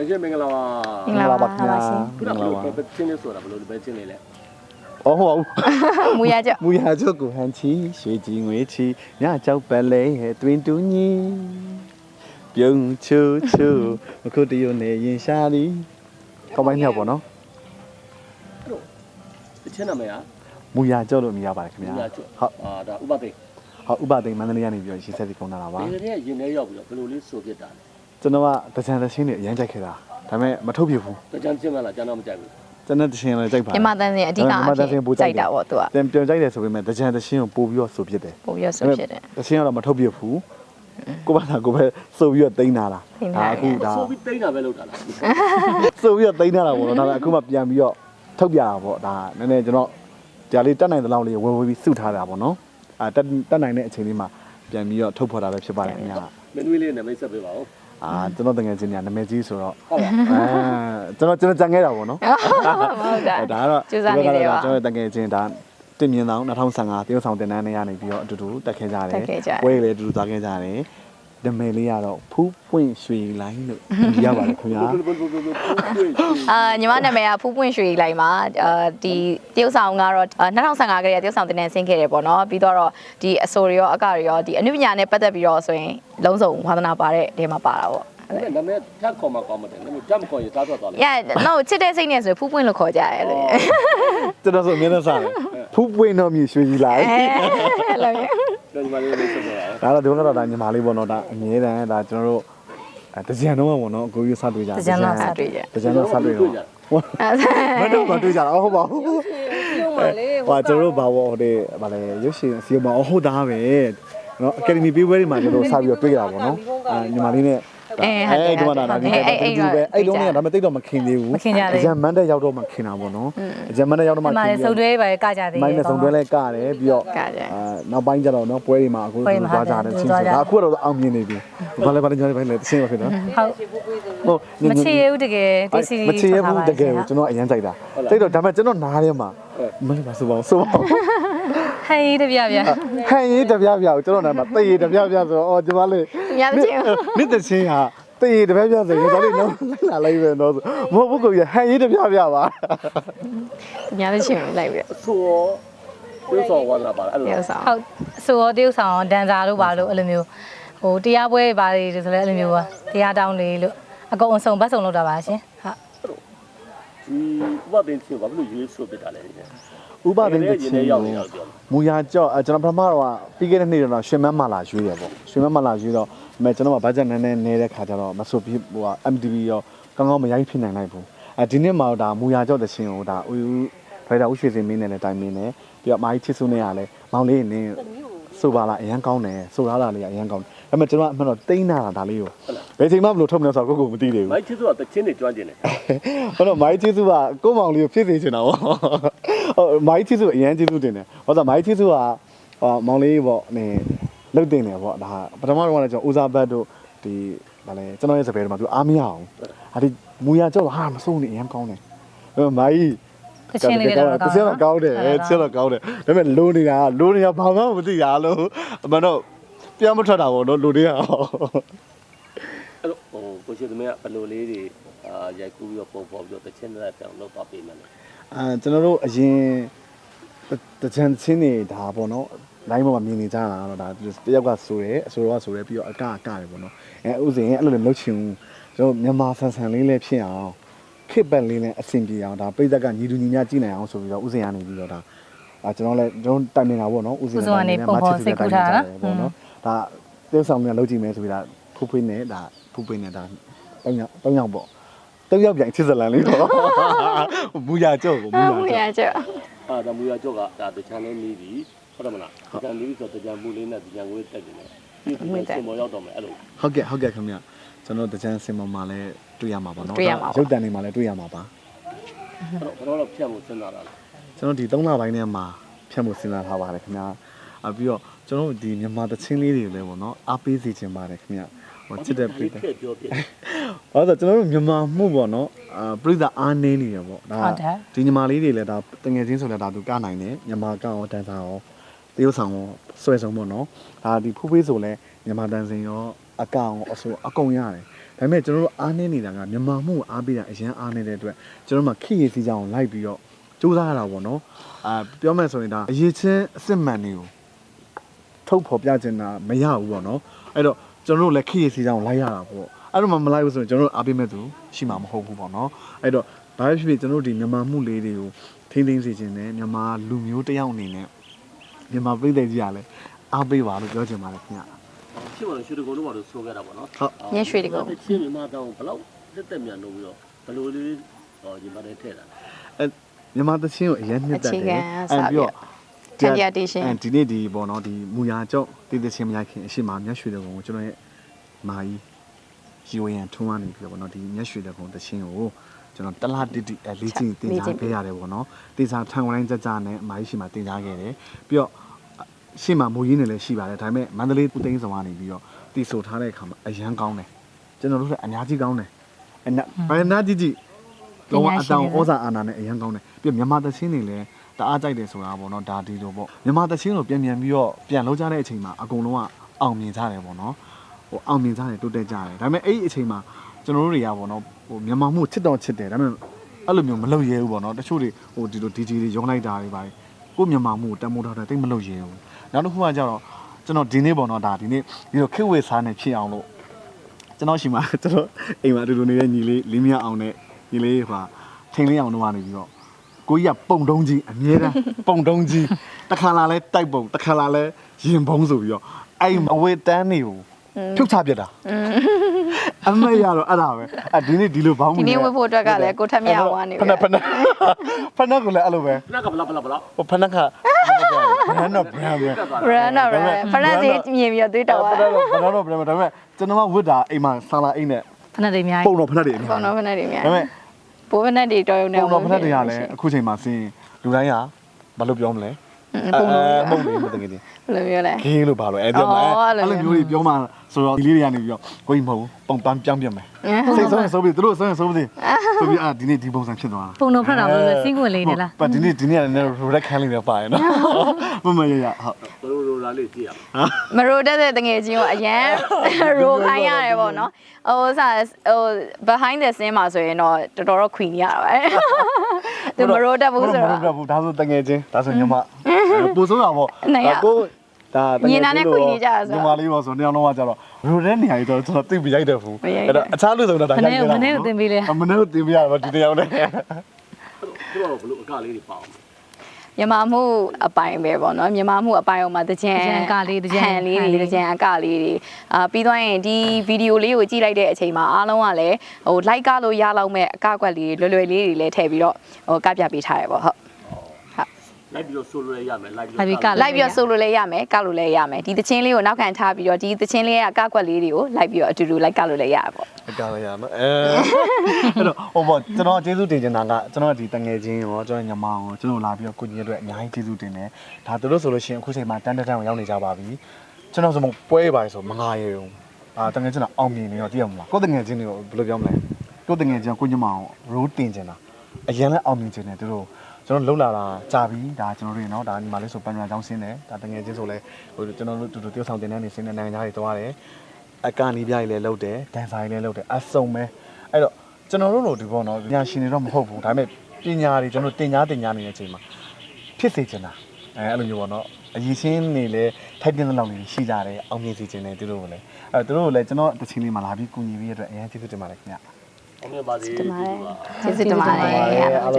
တကယ်မင်္ဂလာပါမင်္ဂလာပါခင်ဗျာခုနကဘယ်လိုချင်းလေးဆိုတာဘယ်လိုပဲချင်းလေးလဲအော်ဟုတ်ပါဘူးမူရကြမူရချုပ်ကိုဟန်ချီရွှေကြီးငွေချီညကြောက်ပလဲဟဲ့တွင်တူညီပြုံးချူချူအခုတရုတ်နေရင်ရှာသည်ကောင်းပိုင်းမြောက်ပေါ့နော်တချင်းနာမည်ကမူရချုပ်လို့မြည်ရပါတယ်ခင်ဗျာမူရချုပ်ဟုတ်အာဒါဥပဒေဟုတ်ဥပဒေမန္တလေးကနေပြီးတော့ရှင်းဆက်စီကုန်းလာတာပါဘယ်နည်းရင်ထဲရောက်ပြီးတော့ဘယ်လိုလေးဆိုပြတာလဲ ကျွန်တော်ကတကြံသချင်းတွေအရင်ကြိုက်ခဲ့တာဒါပေမဲ့မထုတ်ပြဘူးတကြံချင်းမလားကျန်တော့မကြိုက်ဘူးကျွန်တော်တချင်းလည်းကြိုက်ပါမြမတန်းစင်အဓိကအဖြစ်ကြိုက်တာပေါ့သူကပြန်ပြန်ကြိုက်တယ်ဆိုပေမဲ့တကြံသချင်းကိုပို့ပြီးတော့ဆိုပြတယ်ပို့ပြီးတော့ဆိုဖြစ်တယ်တချင်းကတော့မထုတ်ပြဘူးကိုဘာသာကိုပဲဆိုပြီးတော့တိန်းလာတာတိန်းလာတယ်အခုဒါဆိုပြီးတိန်းတာပဲလုပ်တာလားဆိုပြီးတော့တိန်းထားတာပေါ့နော်ဒါပေမဲ့အခုမှပြန်ပြီးတော့ထုတ်ပြတာပေါ့ဒါနည်းနည်းကျွန်တော်ဒါလေးတက်နိုင်တဲ့လောက်လေးဝယ်ဝယ်ပြီးစုထားတာပေါ့နော်အာတက်တက်နိုင်တဲ့အချိန်လေးမှာပြန်ပြီးတော့ထုတ်ဖော်တာပဲဖြစ်ပါတယ်ခင်ဗျာမင်းတို့လေးနဲ့မိတ်ဆက်ပေးပါဦး အာကျွန်တော်တကယ်ချင်းညာနာမည်ကြီးဆိုတော့ဟုတ်ပါအဲကျွန်တော်ကျွန်တော်ကြံခဲ့တာပေါ့နော်ဟုတ်တာအဲဒါကတော့ကျူစာနေတယ်ပါကျွန်တော်တကယ်ချင်းဒါတင်မြင်ဆောင်2015တရုတ်ဆောင်တင်တန်းနေရနေပြီးတော့အတူတူတက်ခဲ့ကြတယ်တက်ခဲ့ကြတယ်ပွဲလေးအတူတူသွားခဲ့ကြတယ် ဒမဲလေးကတော့ဖူးပွင့်ရွှေလိုင်းလို့ရပါတယ်ခင်ဗျာဘယ်လိုဘယ်လိုဘယ်လိုတွေ့ရှိအာညီမနာမည်ကဖူးပွင့်ရွှေလိုက်မှာအာဒီတရုတ်ဆောင်ကတော့2015ကလေးကတရုတ်ဆောင်တင်နေဆင်းခဲ့တယ်ပေါ့နော်ပြီးတော့ဒီအဆိုတွေရောအကတွေရောဒီအနုပညာနဲ့ပတ်သက်ပြီးတော့ဆိုရင်လုံးစုံဝါသနာပါတဲ့နေရာမှာပါတာပေါ့ အဲ့ဒါနဲ့ထပ်ခေါ်မှကောင်းမှတယ်နင်တက်မခေါ်ရင်သားထွက်သွားလိမ့်။ Yeah, no ချစ်တဲ့စိတ်နဲ့ဆိုဖူးပွင့်လို့ခေါ်ကြရဲလို့ကျွန်တော်ဆိုအမြဲတမ်းစားတယ်ဖူးပွင့်တော့မြည်ရွှေကြီးလိုင်းအဲလို့တယ်ညီမလေးမိတ်ဆက်ပေးပါဦးဒါတော့ဒီဘက်ကတော့ဒါညီမလေးပေါ့နော်ဒါအမြဲတမ်းဒါကျွန်တော်တို့အဲတကြံတော့ပေါ့နော်အကိုကြီးစတွေ့ကြတကြံတော့စတွေ့ကြ တကြံတော့စတွေ့တော့မတော့မတွေ့ကြတာဟုတ်ပါဘူး ပြုံးပါလေဟိုကျွန်တော်တို့ဘာဘောတဲ့ဗာလဲရုပ်ရှင်စီမအဟုတ်သားပဲနော်အကယ်ဒမီပေးပွဲတွေမှာကျွန်တော်စပြီးတော့တွေ့ကြတာပေါ့နော်အဲညီမလေးနဲ့ အဲဟုတ်တယ်ဒီမှာဒါဒီအဲ့အဲ့အဲ့လုံးနဲ့ဒါမှတိတ်တော့မခင်သေးဘူးမခင်ကြသေးအကြံမန်းတဲ့ရောက်တော့မခင်တာပေါ့နော်အကြံမန်းတဲ့ရောက်တော့မှဒီမှာခင်လေစုံတွဲပါကကြသေးမိုင်းနဲ့စုံတွဲလဲကတယ်ပြီးတော့ကကြအာနောက်ပိုင်းကျတော့နော်ပွဲတွေမှာအခုသွားကြတယ်ချင်းချင်းဒါအခုကတော့အောင်မြင်နေပြီဘာလဲဘာလဲညာလဲဘာလဲတချင်းပါဖြစ်နော်ဟုတ်ဟုတ်မချေရဘူးတကယ်ဒီစီမချေရဘူးတကယ်ကိုကျွန်တော်အရင်ကြိုက်တာတိတ်တော့ဒါပေမဲ့ကျွန်တော်နားထဲမှာမင်းပါဆိုပါဦးဆိုပါဦး ဟန်ရေးတပြပြဟန်ရေးတပြပြကိုကျွန်တော်နားမှာတေးတပြပြဆိုတော့အော်ကျွန်မလေး။များချင်းမြစ်တချင်းဟာတေးတပြပြဆိုရင်ဒါလေးနော်လာလိုက်ပဲနော်မဟုတ်ဘူးကိုဟန်ရေးတပြပြပါများချင်းလိုက်ပြီးအဆိုရောပြောဆောင်ဝါလာပါလားအဲ့တလိုရုတ်ဆောင်ဟုတ်ဆိုတော့တရုတ်ဆောင်ဒန်စာတို့ပါလို့အဲ့လိုမျိုးဟိုတရားပွဲပါတွေဆိုလဲအဲ့လိုမျိုးပါတရားတောင်းလေးလို့အကုန်အစုံဘတ်စုံလုပ်တာပါရှင်ဟုတ် ဒီဥပဒေချင်းဘာလို့ရွေးဆိုပြတာလဲဒီနေ့ဥပဒေတရင်ချင်းထဲရောက်ကိုနေတော့ပြောမူရကြော့အဲကျွန်တော်ပထမတော့ပြီးခဲ့တဲ့နေ့တော့ရွှေမန်းမာလာရွေးတယ်ပေါ့ရွှေမန်းမာလာရွေးတော့အဲကျွန်တော်ကဘတ်ဂျက်နည်းနည်းနေတဲ့ခါကျတော့မဆိုပြီးဟိုက MTV ရောကောင်းကောင်းမရိုက်ဖြစ်နိုင်လိုက်ဘူးအဲဒီနေ့မှာတော့ဒါမူရကြော့တချင်းကိုဒါဦးဦးဖိုင်တာဦးရွှေစင်မင်းနဲ့လည်းတိုင်မင်းနဲ့ပြီးတော့မာကြီးချစ်စုနဲ့ကလည်းမောင်လေးနင်းဆိုပါလားအရန်ကောင်းတယ်ဆိုရတာလေးကအရန်ကောင်းတယ် ဒါပေမဲ့ကျွန်တော်အမှန်တော့တိန်းနာတာဒါလေးကိုဘယ်ချိန်မှမလို့ထုတ်မလဲဆိုတော့ကိုကိုမသိသေးဘူးမိုက်ချစ်ဆိုတာတချင်းတွေကျွမ်းကျင်တယ်ဟုတ်တော့မိုင်းချီစုကကိုမောင်လေးကိုဖြစ်စေချင်တာပေါ့ဟုတ်မိုင်းချီစုအရန်ချီစုတင်တယ်ဟုတ်တော့မိုင်းချီစုကဟောမောင်လေးပေါ့နေလုတ်တင်တယ်ပေါ့ဒါပထမတော့ကလည်းကျွန်တော်ဦးစားဘတ်တို့ဒီဗာလဲကျွန်တော်ရဲ့စပယ်တွေမှာသူအားမရအောင်ဟာဒီမူရကြောက်ဟာမစိုးနေအရန်ကောင်းတယ်အဲ့မိုင်းတချင်းလေးတွေတော့တချင်းတော့ကောင်းတယ်အဲတချင်းတော့ကောင်းတယ်ဒါပေမဲ့လိုနေတာကလိုနေတာဘာမှမသိတာလို့အမှန်တော့ ပြန်မထွက်တာပေါ့နော်လိုနေတာအဲ့လိုဟိုကိုရှိသမီးကဘယ်လိုလေးတွေအာရိုက်ကူးပြီးတော့ပုံပေါ်ပြီးတော့တချင်းတွေတောင်လောက်ပါပေးမယ်လေအာကျွန်တော်တို့အရင်တကြံချင်းနေဒါပေါ့နော်လိုင်းပေါ်မှာမြင်နေကြတာတော့ဒါတယောက်ကဆိုတယ်အဆိုတော့ဆိုတယ်ပြီးတော့အကအကတယ်ပေါ့နော်အဲဥစဉ်အဲ့လိုလည်းမလုပ်ချင်ဘူးကျွန်တော်မြန်မာဆန်ဆန်လေးလည်းဖြစ်အောင်ခစ်ပတ်လေးလည်းအဆင်ပြေအောင်ဒါပိတ်သက်ကညီတူညီမျှကြည့်နိုင်အောင်ဆိုပြီးတော့ဥစဉ်ကနေပြီးတော့ဒါအာကျွန်တော်လည်းကျွန်တော်တိုင်နေတာပေါ့နော်ဥစဉ်ပေါ့နော် ဒါတယောက်ဆောင်ကလောက်ကြည့်မယ်ဆိုပြီးဒါဖူးဖွေးနဲ့ဒါဖူးဖွေးနဲ့ဒါတောင်းရောက်တောင်းရောက်ပေါ့တောင်းရောက်ပြန်ချစ်စလန်လေးပေါ့မူရကြော့ကိုမူရကြော့အာဒါမူရကြော့ကဒါတချမ်းလေးနေပြီဟုတ်တယ်မလားတချမ်းနေပြီဆိုတော့တချမ်းမူလေးနဲ့တချမ်းကိုတက်တယ်လေဒီစင်မောရောက်တော့မယ်အဲ့လိုဟုတ်ကဲ့ဟုတ်ကဲ့ခင်ဗျကျွန်တော်တချမ်းစင်မောမှာလည်းတွေ့ရမှာပါနော်ရုပ်တံတွေမှာလည်းတွေ့ရမှာပါအဲ့တော့ဘယ်တော့ဖြတ်ဖို့စဉ်းစားတာလဲကျွန်တော်ဒီ၃လပိုင်းထဲမှာဖြတ်ဖို့စဉ်းစားထားပါတယ်ခင်ဗျာအပြီးတော့ ကျွန်တော်တို့ဒီမြန်မာတချင်းလေးတွေလည်းပေါ့နော်အားပေးစီခြင်းပါတယ်ခင်ဗျဟိုချစ်တဲ့ပြည်သားပြောပြဟောဆိုကျွန်တော်တို့မြန်မာမှုပေါ့နော်အာပြည်သားအားနည်းနေရပေါ့ဒါဒီညီမလေးတွေလည်းဒါတငယ်ချင်းဆိုလည်းဒါသူကနိုင်တယ်မြန်မာကရောတန်ဆာရောတရုတ်ဆောင်ရောဆွဲဆုံးပေါ့နော်ဒါဒီဖူးဖေးဆိုလည်းမြန်မာတန်ဆင်ရောအကောင်အဆိုအကုန်ရတယ်ဒါပေမဲ့ကျွန်တော်တို့အားနည်းနေတာကမြန်မာမှုအားပေးတာအရင်အားနည်းတဲ့အတွက်ကျွန်တော်မှခေရစီကြအောင်လိုက်ပြီးတော့စူးစမ်းရတာပေါ့နော်အာပြောမယ်ဆိုရင်ဒါအရေးချင်းအစစ်မှန်တွေကို ထုတ်ဖော်ပြချင်တာမရဘူးပေါ့နော်အဲ့တော့ကျွန်တော်တို့လည်းခိရစီကြောင်လိုက်ရတာပေါ့အဲ့တော့မှမလိုက်ဘူးဆိုရင်ကျွန်တော်တို့အားပေးမဲ့သူရှိမှာမဟုတ်ဘူးပေါ့နော်အဲ့တော့ဘာဖြစ်ဖြစ်ကျွန်တော်တို့ဒီမြန်မာမှုလေးတွေကိုထိမ့်သိမ်းစေချင်တယ်မြန်မာလူမျိုးတစ်ယောက်အနေနဲ့မြန်မာပြည်သူကြီးကလည်းအားပေးပါလို့ပြောချင်ပါတယ်ခင်ဗျဖြစ်ပါလို့ရွှေတကုံတို့ဘာလို့ဆိုခဲ့တာပေါ့နော်ဟုတ်ညရွှေတကုံချင်းမြန်မာတောင်ဘလောက်တက်တက်မြန်လို့ပြီးတော့ဘယ်လိုလေးဟောဒီမှာထဲထည့်တာအဲမြန်မာသချင်းကိုအရင်နှစ်သက်တယ်အခြေခံစပြီးတော့ တန်တရားတေးရှင်အဲဒီနေ့ဒီပေါ့နော်ဒီမူရကြောက်တည်တည်ချင်းမရခင်အရှိမမျက်ရွှေတဲ့ကုံကိုကျွန်တော်ရဲ့မာကြီးရီဝရန်ထုံးကနေပြီးတော့ပေါ့နော်ဒီမျက်ရွှေတဲ့ကုံသချင်းကိုကျွန်တော်တလားတိတိအဲလေးချင်းတင်စားပေးရတယ်ပေါ့နော်တင်စားထန်ကိုင်းကြကြနဲ့အမာကြီးရှိမှတင်စားခဲ့တယ်ပြီးတော့ရှေ့မှာမူရင်းနေလည်းရှိပါတယ်ဒါပေမဲ့မန္တလေးဦးသိန်းဆောင်ကနေပြီးတော့တီဆိုထားတဲ့အခါမှာအရန်ကောင်းတယ်ကျွန်တော်တို့လည်းအများကြီးကောင်းတယ်အနာဘယ်နာကြီးကြီးလောကအတောင်ဩဇာအာဏာနဲ့အရင်ကောင်းတယ်ပြီးတော့မြန်မာသချင်းတွေလည်း တအားကြိုက်တယ်ဆိုတာပေါ့နော်ဒါဒီလိုပေါ့မြန်မာသချင်းကိုပြန်ပြန်ပြီးတော့ပြန်လောက်ကြတဲ့အချိန်မှာအကုန်လုံးကအောင်မြင်ကြတယ်ပေါ့နော်ဟိုအောင်မြင်ကြတယ်တိုးတက်ကြတယ်ဒါပေမဲ့အဲ့ဒီအချိန်မှာကျွန်တော်တို့တွေကပေါ့နော်ဟိုမြန်မာမှုချစ်တော်ချစ်တယ်ဒါပေမဲ့အဲ့လိုမျိုးမလုပ်ရဲဘူးပေါ့နော်တချို့တွေဟိုဒီလို DJ တွေရုံးလိုက်တာတွေပါတယ်ကိုယ့်မြန်မာမှုကိုတန်မိုးထားတယ်တိတ်မလုပ်ရဲဘူးနောက်တစ်ခုကကြတော့ကျွန်တော်ဒီနေ့ပေါ့နော်ဒါဒီနေ့ဒီလိုခေတ်ဝေစားနေဖြစ်အောင်လို့ကျွန်တော်ရှိမှာကျွန်တော်အိမ်မှာအတူတူနေတဲ့ညီလေးလေးမြအောင်နဲ့ညီလေးဟိုထိန်လေးအောင်တော့ကနေပြီးတော့ ကိုကြီးကပုံတုံးကြီးအမြဲတမ်းပုံတုံးကြီးတစ်ခါလာလဲတိုက်ပုံတစ်ခါလာလဲရင်ဘုံဆိုပြီးတော့အဲ့အဝေတန်းတွေကိုဖြုတ်ချပြတ်တာအမေရတော့အဲ့ဒါပဲအဒီနေ့ဒီလိုဘောင်းဒီနေ့ဝတ်ဖို့အတွက်ကလည်းကိုထက်မြအောင်ကနေဖနက်ဖနက်ဖနက်ကလည်းအဲ့လိုပဲနက်ကဘလောက်ဘလောက်ဘလောက်ဟိုဖနက်ကဘရန်တော့ဘရန်ပဲရန်တော့ရန်ဖရန်စီမြင်ပြီးတော့သွေးတောက်ဘသွားရန်တော့ဘရန်တော့ဘရန်ဒါပေမဲ့ကျွန်တော်ကဝတ်တာအိမ်မှာဆာလာအိမ်နဲ့ဖနက်တွေအများပုံကြီးတော့ဖနက်တွေအများပုံတော့ဖက်တွေများဒါပေမဲ့ ဘိုးဖက်တွေတော်ရုံနဲ့ပုံတော်ဖက်တွေကလည်းအခုချိန်မှာစင်းလူတိုင်းကဘာလို့ပြောမလဲပုံတော့မဟုတ်ဘူးမတကယ်ချင်းဘယ်လိုမျိုးလဲဂေးလို့ပါလို့အဲ့ဒါမှအော်အဲ့လိုအဲ့လိုမျိုးကြီးပြောမှဆိုတော့ဒီလေးတွေကနေပြီးတော့ကိုကြီးမဟုတ်ဘူးပုံပန်းပြောင်းပြမယ်အင်းစိတ်ဆုံးရင်ဆုံးပြီသူတို့ဆုံးရင်ဆုံးပြီဆိုပြီးအာဒီနေ့ဒီပုံစံဖြစ်သွားတာပုံတော့ဖက်တာဘယ်လိုလဲစင်းခွင်လေးနေလားပတ်ဒီနေ့ဒီနေ့ကလည်း red can လေးပဲပါရနော်မမရရဟုတ်ဘယ်လိုလိုလာလေးကြည့်ရအောင်မရိုတက်တဲ့တငယ်ချင်းကိုအရန်ရိုခိုင်းရတယ်ပေါ့နော်ဟိုစားဟို behind the scene မှာဆိုရင်တော့တော်တော်တော့ခွီနေရတာပဲသူမရိုတက်ဘူးဆိုမတော့တော့ဘူးဒါဆိုတငယ်ချင်းဒါဆိုညီမပို့ဆုံးတာပေါ့နှစ်ယောက်ကို ဒါညီနာနဲ့ခွေနေကြတာဆိုညီမလေးပေါ့ဆိုနှစ်ယောက်လုံးကကြတော့ရိုတဲ့နေရာကြီးတော့ကျွန်တော်သိပ်မရိုက်တတ်ဘူးမရိုက်တတ်အဲ့တော့အခြားလူဆိုတာဒါမနေ့ကမနေ့ကတင်ပေးလေအမနေ့ကတင်ပြရတော့ဒီတရားနဲ့သူတို့ကဘလို့အကလေးတွေပါအောင်မြန်မာမှုအပိုင်ပဲပေါ့နော်မြန်မာမှုအပိုင်အောင်မှာတကြံတကြံအကလေးတကြံဟန်လေးဟန်လေးတွေတကြံအကလေးတွေအာပြီးသွားရင်ဒီဗီဒီယိုလေးကိုကြည့်လိုက်တဲ့အချိန်မှာအားလုံးကလည်းဟို like ကလို့ရလောက်မဲ့အကကွက်လေးတွေလွယ်လွယ်လေးတွေလည်းထည့်ပြီးတော့ဟိုကပြပေးထားရပေါ့ဟုတ် လိုက်ပြီးတော့ဆိုလိုရရမယ်လိုက်ပြီးလိုက်ပြီးကလိုက်ပြီးတော့ဆိုလို့လည်းရမယ်ကလို့လည်းရမယ်ဒီသချင်းလေးကိုနောက်ခံထားပြီးတော့ဒီသချင်းလေးရဲ့အကကွက်လေးတွေကိုလိုက်ပြီးတော့အတူတူလိုက်ကလို့လည်းရပါပေါ့အကားရနော်အဲအဲ့တော့ဟိုပေါ့ကျွန်တော်ကျေးဇူးတင်ချင်တာကကျွန်တော်ဒီတငယ်ချင်းရောကျွန်တော်ညီမရောကျွန်တော်လာပြီးတော့ကိုကြီးရဲ့အတွက်အများကြီးကျေးဇူးတင်တယ်ဒါသူတို့ဆိုလို့ရှိရင်အခုချိန်မှာတန်းတန်းကိုရောက်နေကြပါပြီကျွန်တော်ဆိုမပွဲပါဆိုမငါရေုံအာတငယ်ချင်းတော့အောင်မြင်နေတော့တည်အောင်မလားကိုတငယ်ချင်းတွေကိုဘယ်လိုပြောမလဲကိုတငယ်ချင်းကိုညီမအောင်ရိုးတင်ချင်တာအရင်လည်းအောင်မြင်ချင်တယ်သူတို့ ကျွန်တော်လှုပ်လာတာကြာပြီဒါကျွန်တော်တို့ရေနော်ဒါဒီမှာလဲဆိုပန်ရံချောင်းဆင်းတယ်ဒါတငယ်ချင်းဆိုလဲဟိုကျွန်တော်တို့တူတူတယောက်ဆောင်တင်တဲ့နေဆင်းတဲ့နိုင်ငံသားတွေတွားတယ်အကနေပြကြီးလဲလှုပ်တယ်ဒန်ဆာကြီးလဲလှုပ်တယ်အစုံပဲအဲ့တော့ကျွန်တော်တို့တို့ဒီပေါ့နော်ပညာရှင်တွေတော့မဟုတ်ဘူးဒါပေမဲ့ပညာတွေကျွန်တော်တင်ညာတင်ညာနေတဲ့အချိန်မှာဖြစ်စေချင်တာအဲအဲ့လိုမျိုးပေါ့နော်အရင်ရှင်းနေလဲထိုက်တင်တဲ့လောက်နေရှိကြတယ်အောင်မြင်စေချင်တယ်သူတို့ကလည်းအဲသူတို့ကလည်းကျွန်တော်တစ်ချိန်လေးမှာလာပြီးကူညီပေးရတဲ့အရင်ကျေးဇူးတင်ပါတယ်ခင်ဗျာအောင်မြင်ပါစေကျေးဇူးတင်ပါတယ်ကျေးဇူးတင်ပါတယ်အားလုံး